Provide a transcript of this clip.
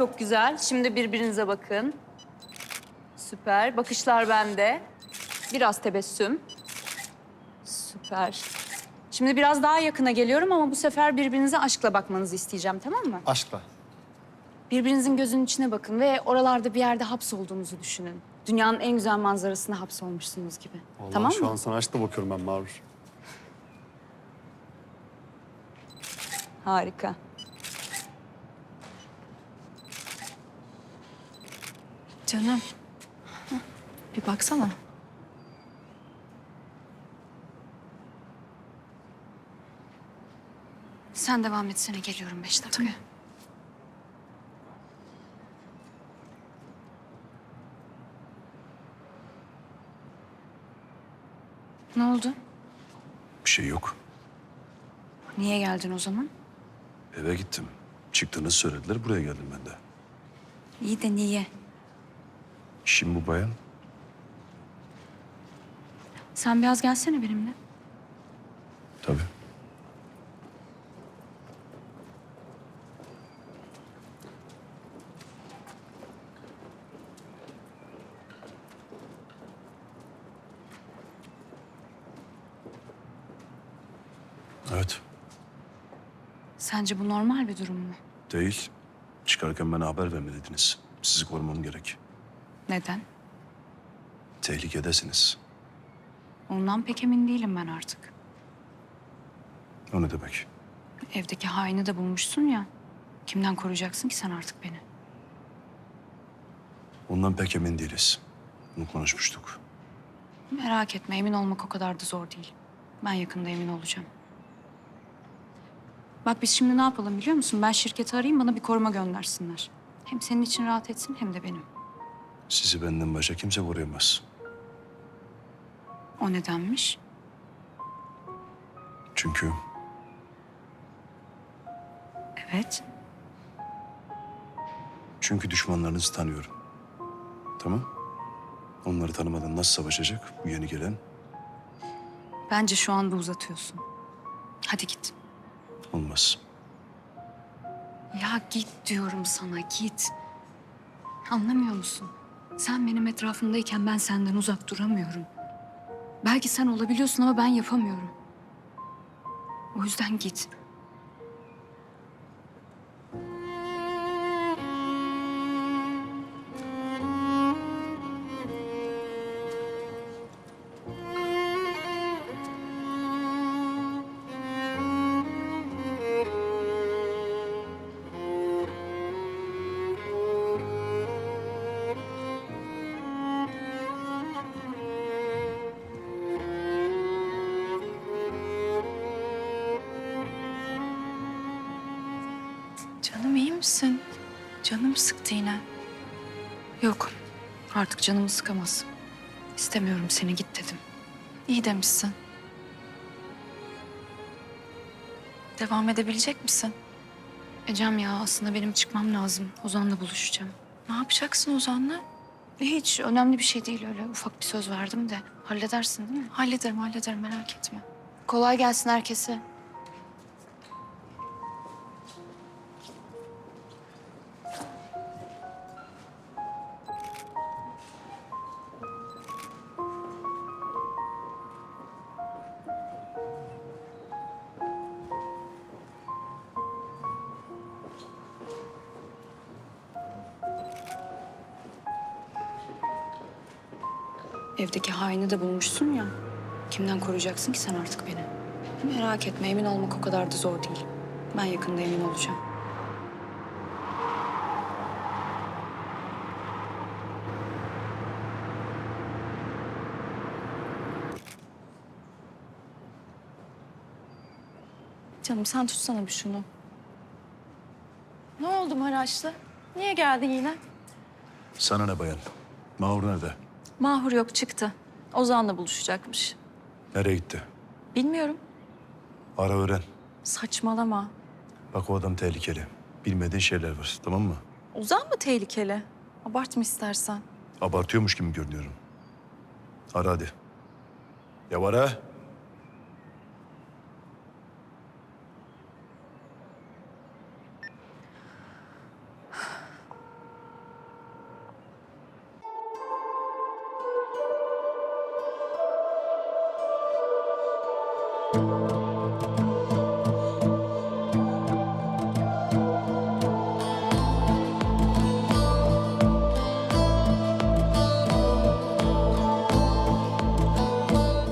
Çok güzel. Şimdi birbirinize bakın. Süper. Bakışlar bende. Biraz tebessüm. Süper. Şimdi biraz daha yakına geliyorum ama bu sefer birbirinize aşkla bakmanızı isteyeceğim tamam mı? Aşkla. Birbirinizin gözünün içine bakın ve oralarda bir yerde hapsolduğunuzu düşünün. Dünyanın en güzel manzarasına hapsolmuşsunuz gibi. Vallahi tamam şu mı? an sana aşkla bakıyorum ben Mağrur. Harika. Canım. Bir baksana. Sen devam etsene geliyorum beş dakika. Tamam. Ne oldu? Bir şey yok. Niye geldin o zaman? Eve gittim. Çıktığınızı söylediler. Buraya geldim ben de. İyi de niye? İşim bu bayan. Sen biraz gelsene benimle. Tabii. Evet. Sence bu normal bir durum mu? Değil. Çıkarken bana haber vermeliydiniz. Sizi korumam gerek. Neden? Tehlikedesiniz. Ondan pek emin değilim ben artık. O ne demek? Evdeki haini de bulmuşsun ya. Kimden koruyacaksın ki sen artık beni? Ondan pek emin değiliz. Bunu konuşmuştuk. Merak etme emin olmak o kadar da zor değil. Ben yakında emin olacağım. Bak biz şimdi ne yapalım biliyor musun? Ben şirketi arayayım bana bir koruma göndersinler. Hem senin için rahat etsin hem de benim. Sizi benden başka kimse koruyamaz. O nedenmiş? Çünkü Evet. çünkü düşmanlarınızı tanıyorum. Tamam? Onları tanımadan nasıl savaşacak bu yeni gelen? Bence şu anda uzatıyorsun. Hadi git. Olmaz. Ya git diyorum sana git. Anlamıyor musun? Sen benim etrafımdayken ben senden uzak duramıyorum. Belki sen olabiliyorsun ama ben yapamıyorum. O yüzden git. Canım iyi misin? Canım sıktı yine. Yok artık canımı sıkamaz. İstemiyorum seni git dedim. İyi demişsin. Devam edebilecek misin? Ecem ya aslında benim çıkmam lazım. Ozan'la buluşacağım. Ne yapacaksın Ozan'la? Hiç önemli bir şey değil öyle ufak bir söz verdim de. Halledersin değil mi? Hallederim, hallederim merak etme. Kolay gelsin herkese. Evdeki haini de bulmuşsun ya. Kimden koruyacaksın ki sen artık beni? Merak etme emin olmak o kadar da zor değil. Ben yakında emin olacağım. Canım sen tutsana bir şunu. Ne oldu Maraşlı? Niye geldin yine? Sana ne bayan? Mahur nerede? Mahur yok çıktı. Ozan'la buluşacakmış. Nereye gitti? Bilmiyorum. Ara öğren. Saçmalama. Bak o adam tehlikeli. Bilmediğin şeyler var tamam mı? Ozan mı tehlikeli? Abartma istersen. Abartıyormuş gibi görünüyorum. Ara hadi. Ya ara.